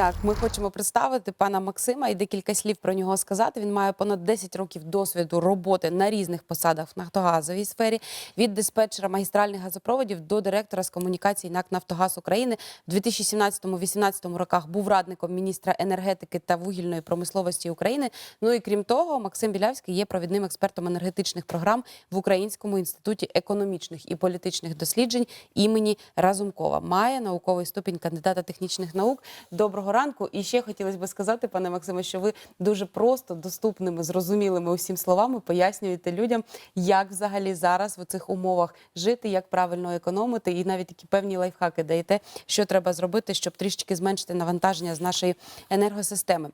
Так, ми хочемо представити пана Максима і декілька слів про нього сказати. Він має понад 10 років досвіду роботи на різних посадах в нафтогазовій сфері від диспетчера магістральних газопроводів до директора з комунікацій НАК Нафтогаз України. В 2017-2018 роках був радником міністра енергетики та вугільної промисловості України. Ну і крім того, Максим Білявський є провідним експертом енергетичних програм в Українському інституті економічних і політичних досліджень імені Разумкова. Має науковий ступінь кандидата технічних наук. Доброго ранку. І ще хотілося б сказати, пане Максиме, що ви дуже просто доступними, зрозумілими усім словами пояснюєте людям, як взагалі зараз в цих умовах жити, як правильно економити, і навіть такі певні лайфхаки даєте, що треба зробити, щоб трішечки зменшити навантаження з нашої енергосистеми.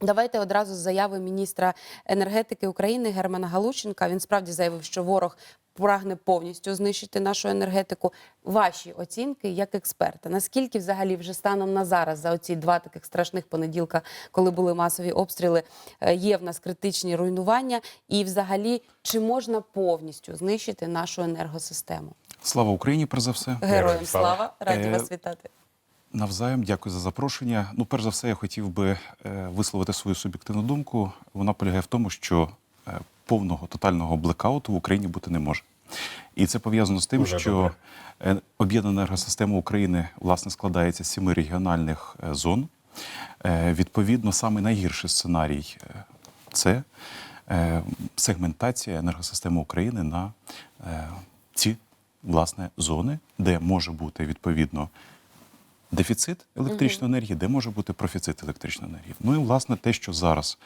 Давайте одразу з заяви міністра енергетики України Германа Галущенка. Він справді заявив, що ворог прагне повністю знищити нашу енергетику. Ваші оцінки як експерта. Наскільки взагалі вже станом на зараз за оці два таких страшних понеділка, коли були масові обстріли, е, є в нас критичні руйнування, і взагалі чи можна повністю знищити нашу енергосистему? Слава Україні, перш за все. Героям слава, раді Е, вас вітати. Навзаєм, дякую за запрошення. Ну, перш за все, я хотів би е, висловити свою суб'єктивну думку. Вона полягає в тому, що е, повного тотального блекауту в Україні бути не може. І це пов'язано з тим, Дуже що добре. е, об'єднана енергосистема України власне складається з сіми регіональних е, зон. Е, Відповідно, саме найгірший сценарій це сегментація енергосистеми України на ці власне зони, де може бути відповідно дефіцит електричної енергії, де може бути профіцит електричної енергії. Ну і власне те, що зараз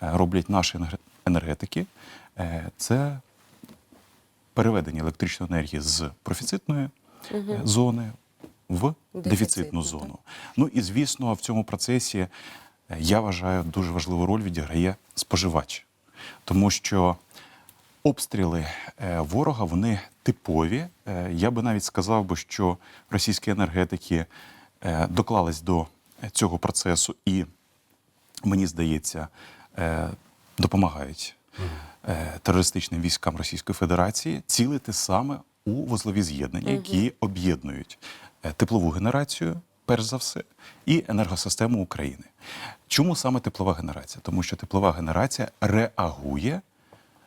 роблять наші енерге- енергетики, е, це переведення електричної енергії з профіцитної е, зони в Дефіцитну, дефіцитну так. зону. Ну і звісно, в цьому процесі е, я вважаю дуже важливу роль відіграє споживач, тому що обстріли ворога вони типові. Я би навіть сказав би, що російські енергетики доклались до цього процесу і, мені здається, допомагають е, терористичним військам Російської Федерації цілити саме у вузлові з'єднання, які об'єднують е, теплову генерацію, перш за все, і енергосистему України. Чому саме теплова генерація? Тому що теплова генерація реагує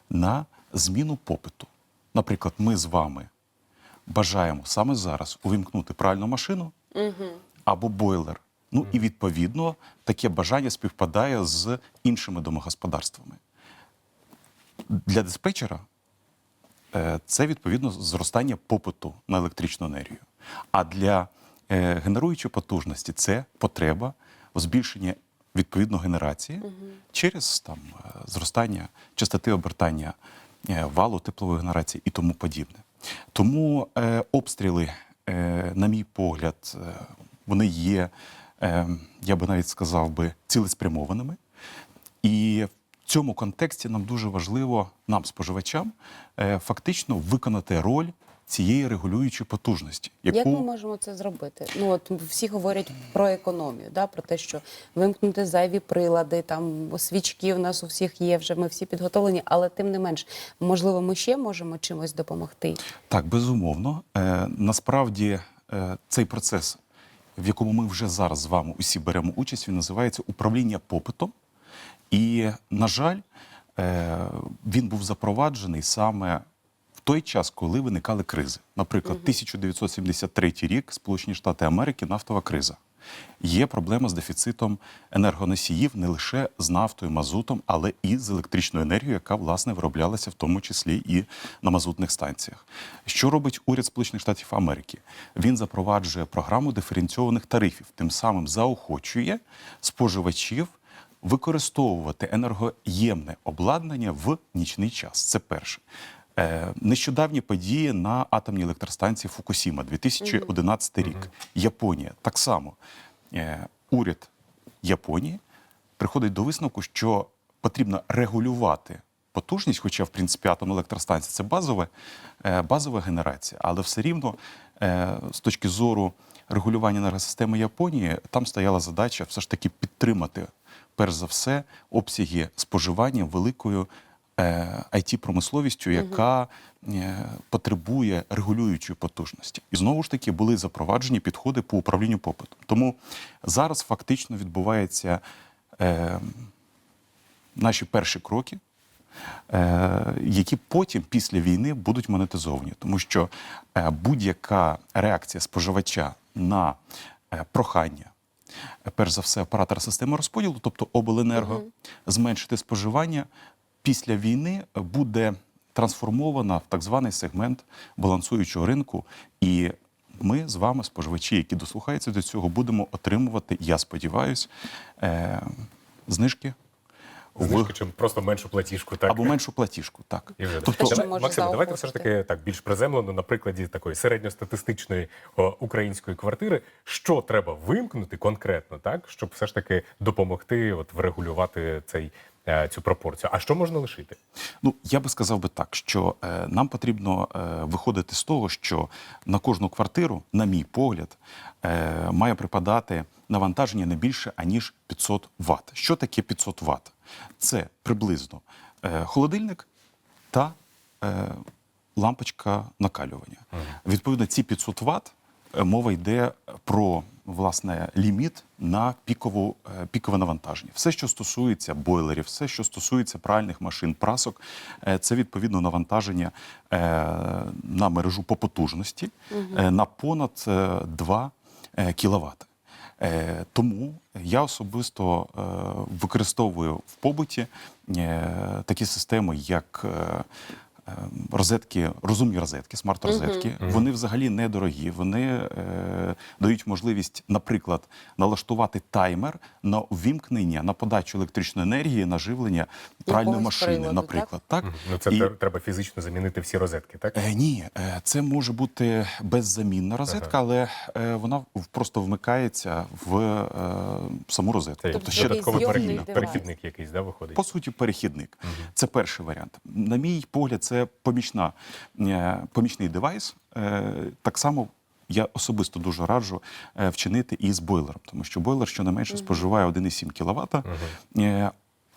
на зміну попиту. Наприклад, ми з вами бажаємо саме зараз увімкнути пральну машину або бойлер. Ну і відповідно таке бажання співпадає з іншими домогосподарствами. Для диспетчера е, це відповідно зростання попиту на електричну енергію. А для е, генеруючої потужності це потреба в збільшенні відповідно генерації через там е, зростання частоти обертання валу теплової генерації і тому подібне. Тому е, обстріли, е, на мій погляд, вони є, я би навіть сказав би, цілеспрямованими. І в цьому контексті нам дуже важливо, нам, споживачам, е, фактично виконати роль цієї регулюючої потужності, яку Як ми можемо це зробити? Ну от всі говорять про економію, да, про те, що вимкнути зайві прилади, там свічки в нас у всіх є вже. Ми всі підготовлені, але тим не менш, можливо, ми ще можемо чимось допомогти. Так, безумовно. Е, насправді е, цей процес, в якому ми вже зараз з вами усі беремо участь, він називається управління попитом. І, на жаль, е, він був запроваджений саме в той час, коли виникали кризи. Наприклад, 1973 рік Сполучені Штати Америки нафтова криза. Є проблема з дефіцитом енергоносіїв не лише з нафтою, мазутом, але і з електричною енергією, яка власне вироблялася в тому числі і на мазутних станціях. Що робить уряд Сполучених Штатів Америки? Він запроваджує програму диференційованих тарифів, тим самим заохочує споживачів використовувати енергоємне обладнання в нічний час. Це перше. Е, Нещодавні події на атомній електростанції Фукусіма, 2011 рік. Японія так само. Е, Уряд Японії приходить до висновку, що потрібно регулювати потужність, хоча, в принципі, атомна електростанція це базове, е, базова генерація, але все рівно е, з точки зору регулювання енергосистеми Японії, там стояла задача все ж таки підтримати, перш за все, обсяги споживання великою it промисловістю яка е, потребує регулюючої потужності. І знову ж таки були запроваджені підходи по управлінню попитом. Тому зараз фактично відбувається е, наші перші кроки. е, Які потім після війни будуть монетизовані, тому що е, будь-яка реакція споживача на е, прохання, е, перш за все, оператора системи розподілу, тобто обленерго, зменшити споживання після війни буде трансформована в так званий сегмент балансуючого ринку. І ми з вами, споживачі, які дослухаються до цього, будемо отримувати, я сподіваюся, е, знижки Знижки чи просто меншу платіжку, так? або меншу платіжку. Так. І вже Тобто, давай, Максим, давайте все ж таки так більш приземлено на прикладі такої середньостатистичної о, української квартири. Що треба вимкнути конкретно, так щоб все ж таки допомогти от врегулювати цей цю пропорцію. А що можна лишити? Ну, я би сказав би так, що е, нам потрібно е, виходити з того, що на кожну квартиру, на мій погляд, е, має припадати навантаження не більше аніж 500 Вт. Що таке 500 Вт? Це приблизно е, холодильник та е, лампочка накалювання. Відповідно, ці 500 Вт е, мова йде про власне ліміт на пікову, е, пікове навантаження. Все, що стосується бойлерів, все, що стосується пральних машин, прасок, е, це відповідно навантаження е, на мережу по потужності е, на понад е, 2 кВт. Е, Тому я особисто е, використовую в побуті е, такі системи, як е, е, розетки, розумні розетки, смарт-розетки. Вони взагалі недорогі. Вони е, дають можливість, наприклад, налаштувати таймер на увімкнення, на подачу електричної енергії, на живлення пральної машини, приладу, наприклад. Так? Ну це І- треба фізично замінити всі розетки, так? Е, ні, е, це може бути беззамінна розетка, але е, вона просто вмикається в е, саму розетку. Це Тобто ще додатковий перехідник, перехідник якийсь, да, виходить? По суті, перехідник. Це перший варіант. На мій погляд, це помічна, е, помічний девайс. Е, Так само я особисто дуже раджу е, вчинити і з бойлером, тому що бойлер щонайменше споживає 1,7 кВт.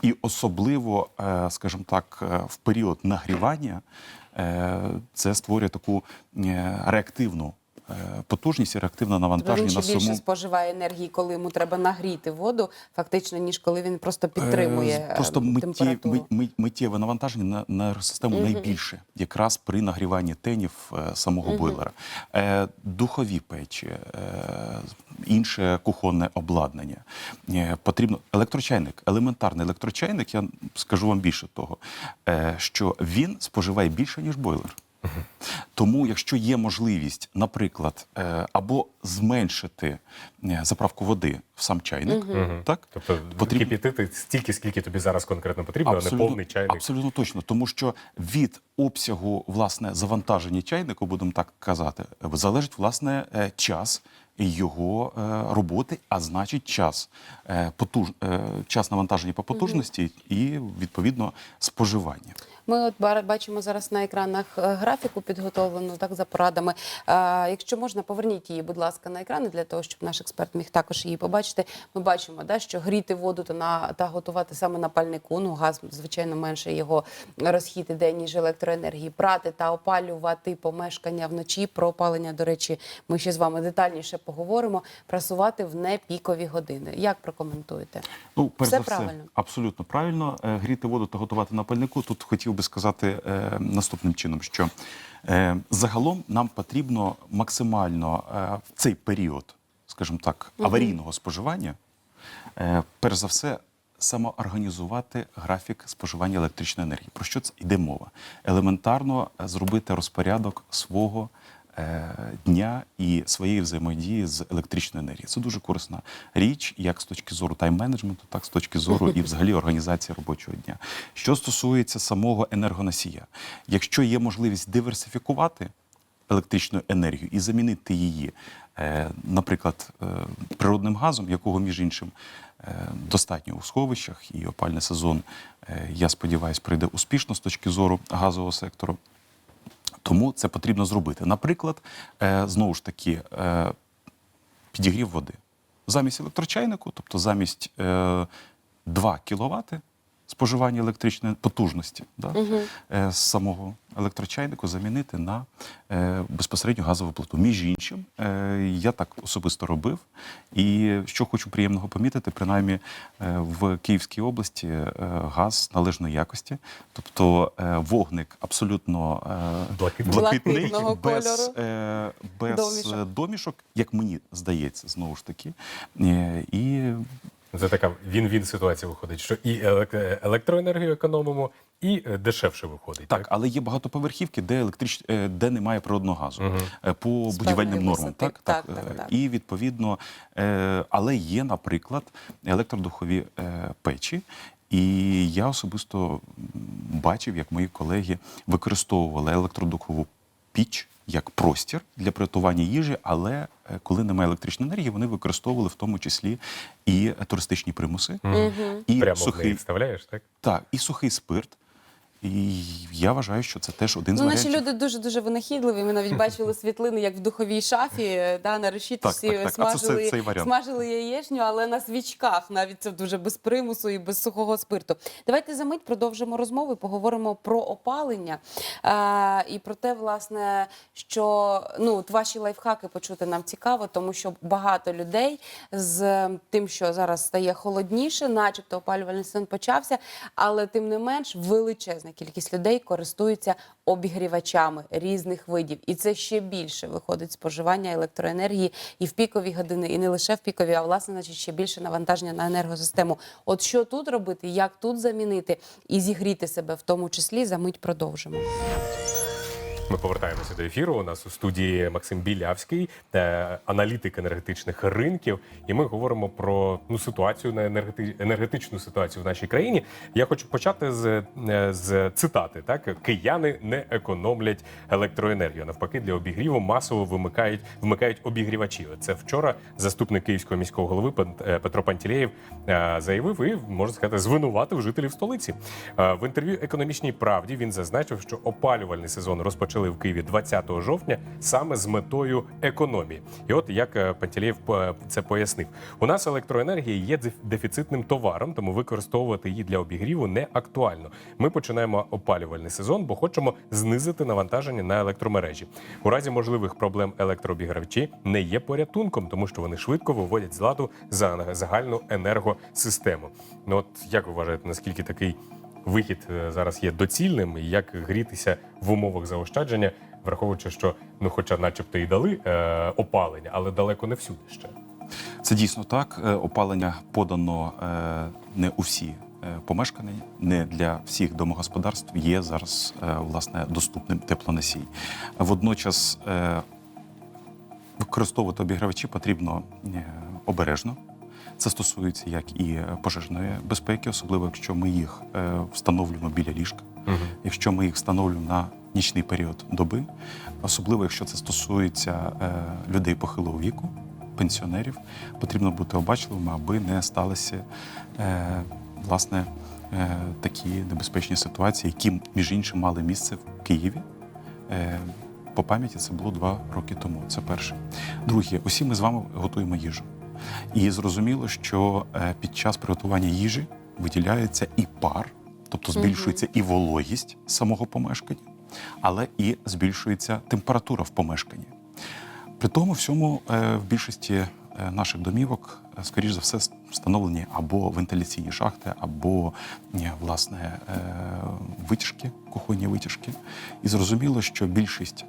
І особливо, скажімо так, в період нагрівання це створює таку реактивну потужність і реактивне Тобто навантаження він на ще більше споживає енергії, коли йому треба нагріти воду, фактично, ніж коли він просто підтримує Е, е, Просто митті, миттєве навантаження на, на енергосистему найбільше, якраз при нагріванні тенів е, самого бойлера. Е, духові печі, е, інше кухонне обладнання. Е, потрібно електрочайник, елементарний електрочайник, я скажу вам більше того, е, що він споживає більше, ніж бойлер. Тому, якщо є можливість, наприклад, е, або зменшити е, заправку води в сам чайник, так Тобто потрібно кипітити стільки, скільки тобі зараз конкретно потрібно, а не повний чайник. Абсолютно точно, тому що від обсягу власне завантаження чайнику, будемо так казати, залежить власне е, час його е, роботи, а значить час е, потуж... е, час навантаження по потужності і відповідно споживання. Ми от ба- бачимо зараз на екранах графіку підготовлену так за порадами. Якщо можна, поверніть її, будь ласка, на екрани для того, щоб наш експерт міг також її побачити. Ми бачимо, да, що гріти воду та на та готувати саме на пальнику. Ну газ звичайно менше його розхід іде, ніж електроенергії. Прати та опалювати помешкання вночі. Про опалення, до речі, ми ще з вами детальніше поговоримо. Прасувати в непікові години. Як прокоментуєте? Ну, перш Все за все, правильно. абсолютно правильно. Е, Гріти воду та готувати на пальнику. Тут хотів би сказати е, наступним чином, що е, загалом нам потрібно максимально е, в цей період, скажімо так, аварійного споживання, е, перш за все. Самоорганізувати графік споживання електричної енергії. Про що це йде мова? Елементарно е, зробити розпорядок свого дня і своєї взаємодії з електричною енергією. Це дуже корисна річ, як з точки зору тайм-менеджменту, так з точки зору і взагалі організації робочого дня. Що стосується самого енергоносія, якщо є можливість диверсифікувати електричну енергію і замінити її, е, наприклад, е, природним газом, якого між іншим е, достатньо у сховищах, і опальний сезон, е, я сподіваюся, прийде успішно з точки зору газового сектору. Тому це потрібно зробити. Наприклад, е, знову ж таки, е, підігрів води. Замість електрочайнику, тобто замість е, 2 кВт споживання електричної потужності да, е, з самого електрочайнику замінити на е, безпосередньо газову плиту. Між іншим, е, я так особисто робив. І що хочу приємного помітити, принаймні в Київській області газ належної якості, тобто вогник абсолютно Блакитний. блакитний, без, без Домішок. домішок, як мені здається, знову ж таки. І Це така він-він ситуація виходить, що і елек- електроенергію економимо, і е, дешевше виходить. Так, але є багатоповерхівки, де електрич... е, де немає природного газу е, по З будівельним нормам. Так, так, Так, так, так. І відповідно, але є, наприклад, електродухові печі. І я особисто бачив, як мої колеги використовували електродухову піч як простір для приготування їжі, але е, коли немає електричної енергії, вони використовували в тому числі і туристичні примуси, і Прямо сухий вставляєш, так? так, і сухий спирт. І я вважаю, що це теж один з Ну, наші варіантів. люди дуже дуже винахідливі. Ми навіть бачили світлини, як в духовій шафі, да, на решітці Так, так, так. А це смажили, смажили яєчню, але на свічках, навіть це дуже без примусу і без сухого спирту. Давайте за мить продовжимо розмову поговоримо про опалення е, і про те, власне, що ну, от ваші лайфхаки почути нам цікаво, тому що багато людей з тим, що зараз стає холодніше, начебто опалювальний сезон почався, але тим не менш величезна кількість людей користуються обігрівачами різних видів, і це ще більше виходить споживання електроенергії і в пікові години, і не лише в пікові, а власне, значить, ще більше навантаження на енергосистему. От що тут робити, як тут замінити і зігріти себе, в тому числі за мить продовжимо. Ми повертаємося до ефіру. У нас у студії Максим Білявський, е, аналітик енергетичних ринків. І ми говоримо про ну ситуацію на енергети... енергетичну ситуацію в нашій країні. Я хочу почати з, е, з цитати: так кияни не економлять електроенергію. Навпаки, для обігріву масово вимикають вмикають обігрівачі. Це вчора заступник київського міського голови е, Петро Пантілеєв заявив і можна сказати, звинуватив жителів столиці. В інтерв'ю економічній правді він зазначив, що опалювальний сезон розпочали в Києві 20 жовтня саме з метою економії. І от як е, Пантілеєв е, це пояснив, у нас електроенергія є деф- дефіцитним товаром, тому використовувати її для обігріву не актуально. Ми починаємо опалювальний сезон, бо хочемо знизити навантаження на електромережі. У разі можливих проблем електрообігравачі не є порятунком, тому що вони швидко виводять з ладу за загальну енергосистему. Ну от як ви вважаєте, наскільки такий вихід е, зараз є доцільним, і як грітися в умовах заощадження, враховуючи, що ну, хоча, начебто, і дали е, опалення, але далеко не всюди ще. Це дійсно так. Е, Опалення подано е, не у всі помешкання, не для всіх домогосподарств є зараз власне доступним теплоносій. Водночас використовувати обігрівачі потрібно обережно. Це стосується як і пожежної безпеки, особливо якщо ми їх е, встановлюємо біля ліжка, якщо ми їх встановлюємо на нічний період доби, особливо якщо це стосується е, людей похилого віку, пенсіонерів, потрібно бути обачливими, аби не сталися е, власне е, такі небезпечні ситуації, які між іншим мали місце в Києві. Е, по пам'яті це було два роки тому. Це перше. Друге, усі ми з вами готуємо їжу. І зрозуміло, що е, під час приготування їжі виділяється і пар, тобто збільшується і вологість самого помешкання, але і збільшується температура в помешканні. При тому всьому е, в більшості е, наших домівок, скоріш за все, встановлені або вентиляційні шахти, або власне витяжки, кухонні витяжки. І зрозуміло, що більшість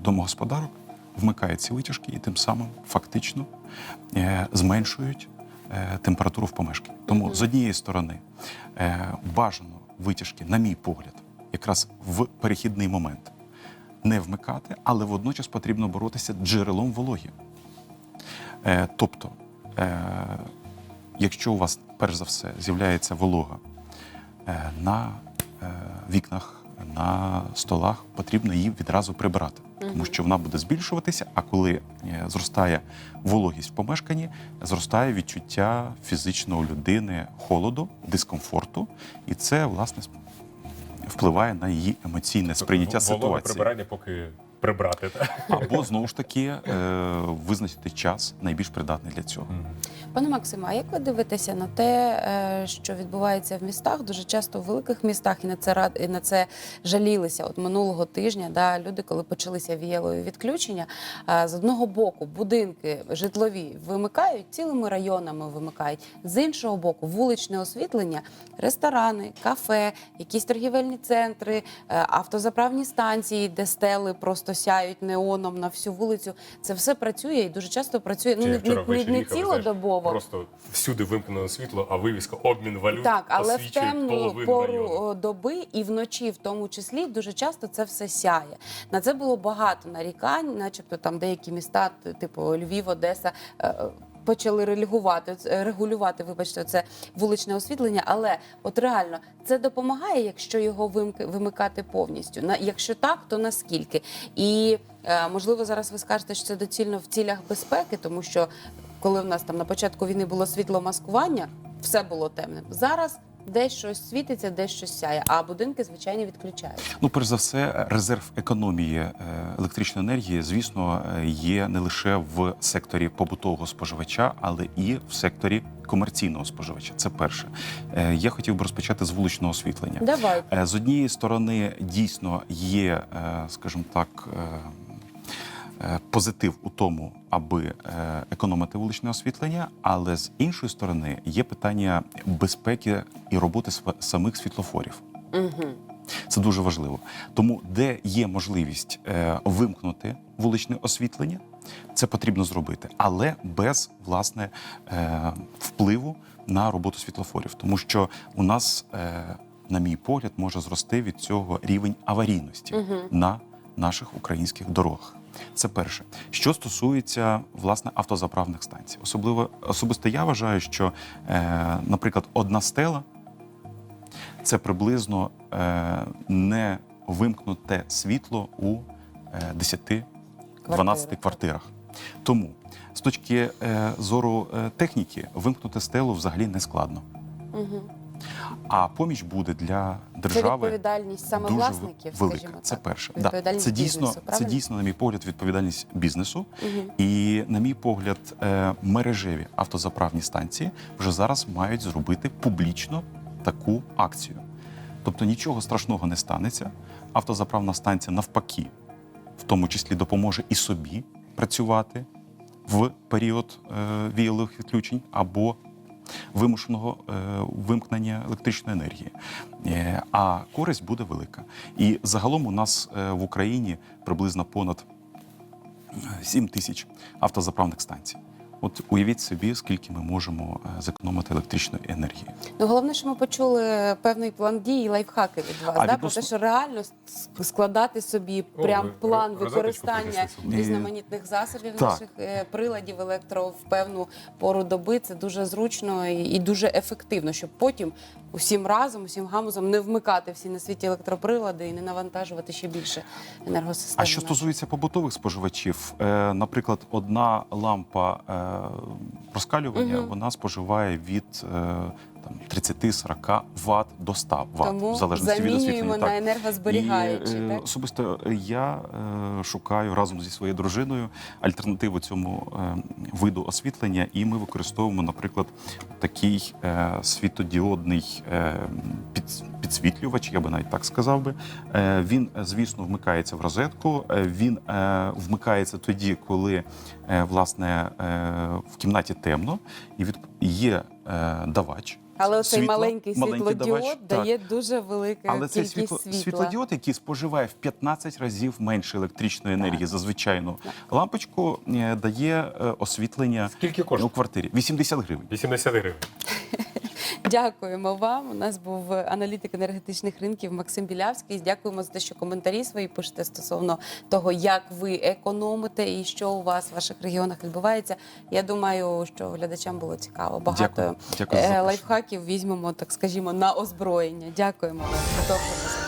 домогосподарок вмикає ці витяжки і тим самим фактично е, зменшують е, температуру в помешканні. Тому з однієї сторони е, бажано витяжки, на мій погляд, якраз в перехідний момент не вмикати, але водночас потрібно боротися джерелом вологі. Е, тобто, якщо у вас перш за все з'являється волога на вікнах, на столах, потрібно її відразу прибрати, тому що вона буде збільшуватися. А коли е, зростає вологість в помешканні, зростає відчуття фізичного людини холоду, дискомфорту, і це власне впливає на її емоційне сприйняття Вологе ситуації. прибирання поки прибрати. Або знову ж таки е, визначити час найбільш придатний для цього. Пане Максиме, а як ви дивитеся на те, е, що відбувається в містах? Дуже часто в великих містах і на це рад і на це жалілися. От минулого тижня, да, люди, коли почалися віялові відключення, з одного боку будинки житлові вимикають, цілими районами вимикають. З іншого боку, вуличне освітлення, ресторани, кафе, якісь торгівельні центри, е, автозаправні станції, де стели просто сяють неоном на всю вулицю. Це все працює і дуже часто працює. Ну не, не, не, не цілодобово. Просто всюди вимкнено світло, а вивіска обмін валют Так, але в темну пору району. доби і вночі, в тому числі, дуже часто це все сяє. На це було багато нарікань, начебто там деякі міста, типу Львів, Одеса. Почали регулювати, е, регулювати, вибачте, це вуличне освітлення. Але от реально це допомагає, якщо його вимки- вимикати повністю. На якщо так, то наскільки? І е, можливо, зараз ви скажете, що це доцільно в цілях безпеки, тому що коли в нас там на початку війни було світломаскування, все було темним. Зараз десь щось світиться, десь щось сяє, а будинки звичайно відключають. Ну, перш за все, резерв економії е, електричної енергії, звісно, е, є не лише в секторі побутового споживача, але і в секторі комерційного споживача. Це перше. Е, Я хотів би розпочати з вуличного освітлення. Давайте. Е, З однієї сторони, дійсно є, скажімо так, позитив у тому, аби е, економити вуличне освітлення, але з іншої сторони є питання безпеки і роботи самих світлофорів. Угу. Це дуже важливо. Тому, де є можливість е, вимкнути вуличне освітлення, це потрібно зробити, але без власне е, впливу на роботу світлофорів. Тому що у нас, е, на мій погляд, може зрости від цього рівень аварійності на наших українських дорогах. Це перше. Що стосується власне автозаправних станцій, особливо особисто я вважаю, що, е, наприклад, одна стела це приблизно е, не вимкнуте світло у е, 10-12 Квартири. квартирах. Тому з точки е, зору е, техніки вимкнути стелу взагалі не складно. Угу. А поміч буде для Це держави. відповідальність саме дуже власників, велика. скажімо Це так. перше. Да. Це дійсно, бізнесу, це дійсно, на мій погляд, відповідальність бізнесу. Мгм. І, на мій погляд, е, мережеві автозаправні станції вже зараз мають зробити публічно таку акцію. Тобто нічого страшного не станеться. Автозаправна станція навпаки, в тому числі допоможе і собі працювати в період е, віялових відключень або вимушеного е, вимкнення електричної енергії. Е, а користь буде велика. І загалом у нас е, в Україні приблизно понад 7 тисяч автозаправних станцій. От уявіть собі, скільки ми можемо е, зекономити електричної енергії. Ну головне, що ми почули певний план дій і лайфхаки від вас. А да? відносно- Про те, що реально складати собі О, прям ви план використання різноманітних засобів Так. наших е, приладів електро в певну пору доби. Це дуже зручно і, дуже ефективно, щоб потім усім разом, усім гамузом не вмикати всі на світі електроприлади і не навантажувати ще більше енергосистеми. А що стосується побутових споживачів, е, наприклад, одна лампа е, розкалювання вона споживає від е, 30-40 Вт до 100 Вт, Тому в залежності від освітлення. замінюємо на енергозберігаючі. І, е, так? Особисто я е, шукаю разом зі своєю дружиною альтернативу цьому е, виду освітлення, і ми використовуємо, наприклад, такий е, світодіодний е, під, підсвітлювач, я би навіть так сказав би. Е, він, звісно, вмикається в розетку. е, Він е, вмикається тоді, коли е, власне е, в кімнаті темно, і від є давач. Але цей маленький маленький світлодіод давач, так. дає дуже велике Але цей світло, світла. світлодіод, який споживає в 15 разів менше електричної енергії за звичайну лампочку, е, дає е, освітлення Скільки коштує? у квартирі 80 гривень. 80 гривень. Дякуємо вам. У нас був аналітик енергетичних ринків Максим Білявський. Дякуємо за те, що коментарі свої пишете стосовно того, як ви економите і що у вас в ваших регіонах відбувається. Я думаю, що глядачам було цікаво. Багато Дякую. Дякую е, лайфхаків візьмемо, так скажімо, на озброєння. Дякуємо вам.